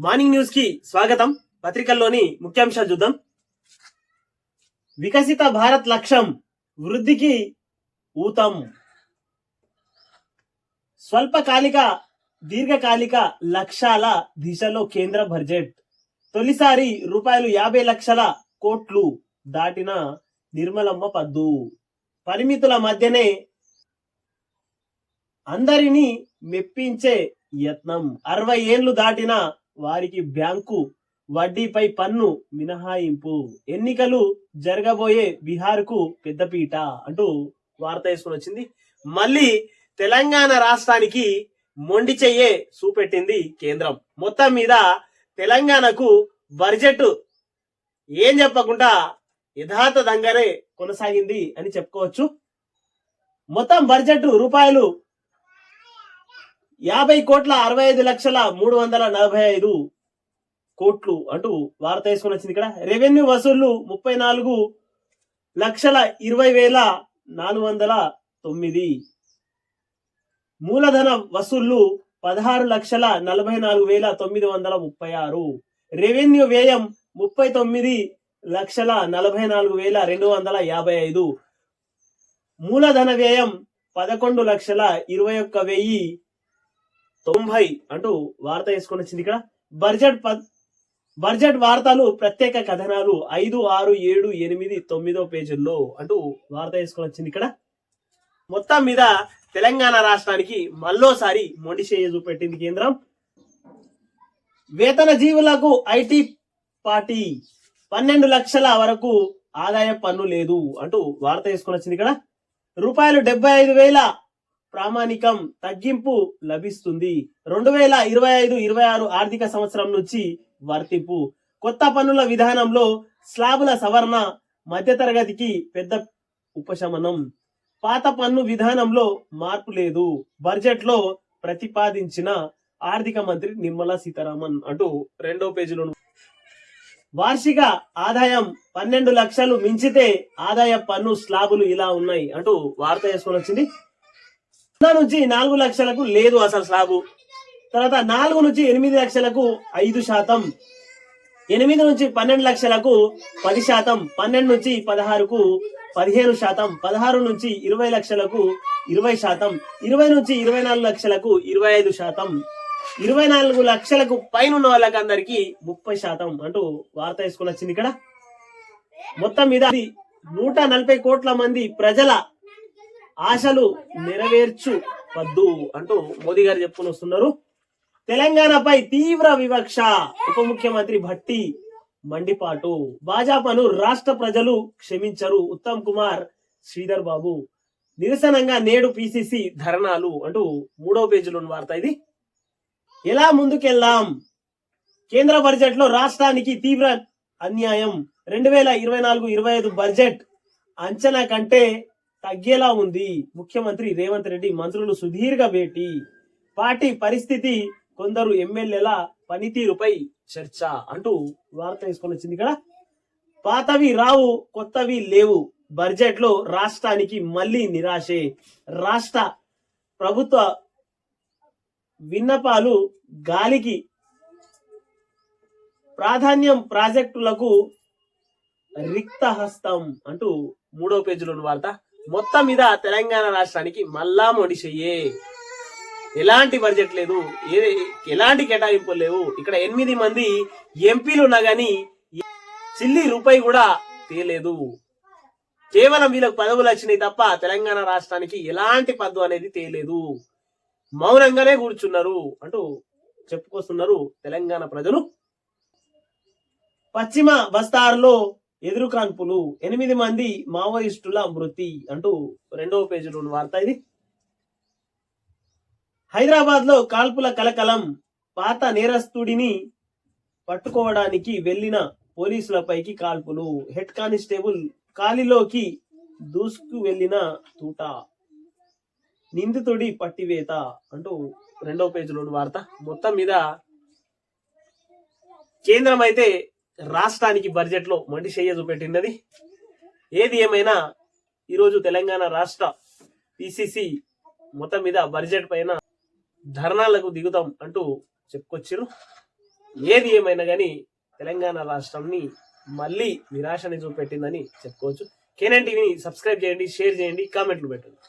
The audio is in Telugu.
మార్నింగ్ న్యూస్కి స్వాగతం. పత్రికల్లోని ముఖ్యాంశాలు చూద్దాం. వికసిత భారత్ లక్ష్యం వృద్ధికి ఊతం. స్వల్పకాలిక దీర్ఘకాలిక లక్ష్యాల దిశలో కేంద్ర బడ్జెట్. తొలిసారి రూపాయలు యాభై లక్షల కోట్లు దాటిన నిర్మలమ్మ పద్దు. పరిమితుల మధ్యనే అందరినీ మెప్పించే యత్నం. అరవై ఏళ్ళు దాటిన వారికి బ్యాంకు వడ్డీపై పన్ను మినహాయింపు. ఎన్నికలు జరగబోయే బీహార్కు పెద్దపీట అంటూ వార్త వేసుకుని వచ్చింది. మళ్ళీ తెలంగాణ రాష్ట్రానికి మొండి చెయ్యే చూపెట్టింది కేంద్రం. మొత్తం మీద తెలంగాణకు బడ్జెట్ ఏం చెప్పకుండా యథాతథంగానే కొనసాగింది అని చెప్పుకోవచ్చు. మొత్తం బడ్జెట్ రూపాయలు యాభై కోట్ల అరవై ఐదు లక్షల మూడు వందల నలభై ఐదు కోట్లు అంటూ వార్త వేసుకొని వచ్చింది ఇక్కడ. రెవెన్యూ వసూళ్ళు ముప్పై నాలుగు లక్షల ఇరవై వేల నాలుగు వందల తొమ్మిది. మూలధన వసూళ్ళు పదహారు లక్షల నలభై నాలుగు వేల తొమ్మిది వందల ముప్పై ఆరు. రెవెన్యూ వ్యయం ముప్పై తొమ్మిది లక్షల నలభై నాలుగు వేల రెండు వందల యాభై ఐదు. మూలధన వ్యయం పదకొండు లక్షల ఇరవై ఒక్క వెయ్యి తొంభై అంటూ వార్త వేసుకొని వచ్చింది ఇక్కడ. బడ్జెట్ బడ్జెట్ వార్తలు ప్రత్యేక కథనాలు ఐదు ఆరు ఏడు ఎనిమిది తొమ్మిదో పేజీల్లో అంటూ వార్త వేసుకొని వచ్చింది ఇక్కడ. మొత్తం మీద తెలంగాణ రాష్ట్రానికి మళ్ళోసారి మొండిచేయ చూపెట్టింది కేంద్రం. వేతన జీవులకు ఐటీ పార్టీ పన్నెండు లక్షల వరకు ఆదాయ పన్ను లేదు అంటూ వార్త వేసుకొని వచ్చింది ఇక్కడ. రూపాయలు డెబ్బై ఐదు వేల ప్రామాణికం తగ్గింపు లభిస్తుంది. రెండు వేల ఇరవై ఐదు ఇరవై ఆరు ఆర్థిక సంవత్సరం నుంచి వర్తింపు. కొత్త పన్నుల విధానంలో స్లాబుల సవరణ మధ్యతరగతికి పెద్ద ఉపశమనం. పాత పన్ను విధానంలో మార్పు లేదు. బడ్జెట్లో ప్రతిపాదించిన ఆర్థిక మంత్రి నిర్మలా సీతారామన్ అంటూ రెండో పేజీలో వార్షిక ఆదాయం పన్నెండు లక్షలు మించితే ఆదాయ పన్ను స్లాబులు ఇలా ఉన్నాయి అంటూ వార్త వేసుకొని వచ్చింది నుంచి నాలుగు లక్షలకు లేదు అసలు స్లాబు. తర్వాత నాలుగు నుంచి ఎనిమిది లక్షలకు ఐదు శాతం. ఎనిమిది నుంచి పన్నెండు లక్షలకు పది శాతం. పన్నెండు నుంచి పదహారుకు పదిహేను శాతం. పదహారు నుంచి ఇరవై లక్షలకు ఇరవై శాతం. ఇరవై నుంచి ఇరవై నాలుగు లక్షలకు ఇరవై ఐదు శాతం. ఇరవై నాలుగు లక్షలకు పైన ఉన్న వాళ్ళకి అందరికి ముప్పై శాతం అంటూ వార్త వేసుకుని వచ్చింది ఇక్కడ. మొత్తం మీద నూట నలభై కోట్ల మంది ప్రజల ఆశలు నెరవేర్చు వద్దు అంటూ మోదీ గారు చెప్పుకుని వస్తున్నారు. తెలంగాణపై తీవ్ర వివక్ష ఉప ముఖ్యమంత్రి భట్టి మండిపాటు. భాజపాను రాష్ట్ర ప్రజలు క్షమించరు. ఉత్తమ్ కుమార్ శ్రీధర్ బాబు నిరసనంగా నేడు పిసిసి ధర్నాలు అంటూ మూడో పేజీలోని వార్త ఇది. ఎలా ముందుకెళ్దాం? కేంద్ర బడ్జెట్లో రాష్ట్రానికి తీవ్ర అన్యాయం. రెండు వేల ఇరవై నాలుగు ఇరవై ఐదు బడ్జెట్ అంచనా కంటే తగ్గేలా ఉంది. ముఖ్యమంత్రి రేవంత్ రెడ్డి మంత్రులు సుదీర్ఘ భేటీ పార్టీ పరిస్థితి కొందరు ఎమ్మెల్యేల పనితీరుపై చర్చ అంటూ వార్త తీసుకొని వచ్చింది ఇక్కడ పాతవి రావు కొత్తవి లేవు. బడ్జెట్లో రాష్ట్రానికి మళ్ళీ నిరాశే. రాష్ట్ర ప్రభుత్వ విన్నపాలు గాలికి ప్రాధాన్యం ప్రాజెక్టులకు రిక్త హస్తం అంటూ మూడో పేజీలోని వార్త. మొత్తం మీద తెలంగాణ రాష్ట్రానికి మళ్ళా మొడిసెయ్యే ఎలాంటి బడ్జెట్ లేదు ఏ ఎలాంటి కేటాయింపులు లేవు. ఇక్కడ ఎనిమిది మంది ఎంపీలు ఉన్నా గానీ చిల్లి రూపాయి కూడా తేలేదు. కేవలం వీళ్ళకు పదవులు వచ్చినాయి తప్ప తెలంగాణ రాష్ట్రానికి ఎలాంటి పద్దు అనేది తేలేదు. మౌనంగానే కూర్చున్నారు అంటూ చెప్పుకొస్తున్నారు తెలంగాణ ప్రజలు. పశ్చిమ బస్తార్లో ఎదురు కాన్పులు ఎనిమిది మంది మావోయిస్టుల మృతి అంటూ రెండవ పేజీలోని వార్త ఇది. హైదరాబాద్లో కాల్పుల కలకలం పాత నేరస్తుడిని పట్టుకోవడానికి వెళ్ళిన పోలీసులపైకి కాల్పులు. హెడ్ కానిస్టేబుల్ కాలిలోకి దూసుకు వెళ్ళిన తూట. నిందితుడి పట్టివేత అంటూ రెండవ పేజీలోని వార్త. మొత్తం మీద కేంద్రం అయితే రాష్ట్రానికి బడ్జెట్లో మండి చెయ్య చూపెట్టినది ఏది ఏమైనా ఈరోజు తెలంగాణ రాష్ట్ర పిసిసి మొత్తం మీద బడ్జెట్ పైన ధర్నాలకు దిగుతాం అంటూ చెప్పుకొచ్చారు. ఏది ఏమైనా కానీ తెలంగాణ రాష్ట్రంని మళ్ళీ నిరాశని చూపెట్టిందని చెప్పుకోవచ్చు. కేనన్ టీవీని సబ్స్క్రైబ్ చేయండి షేర్ చేయండి కామెంట్లు పెట్టండి.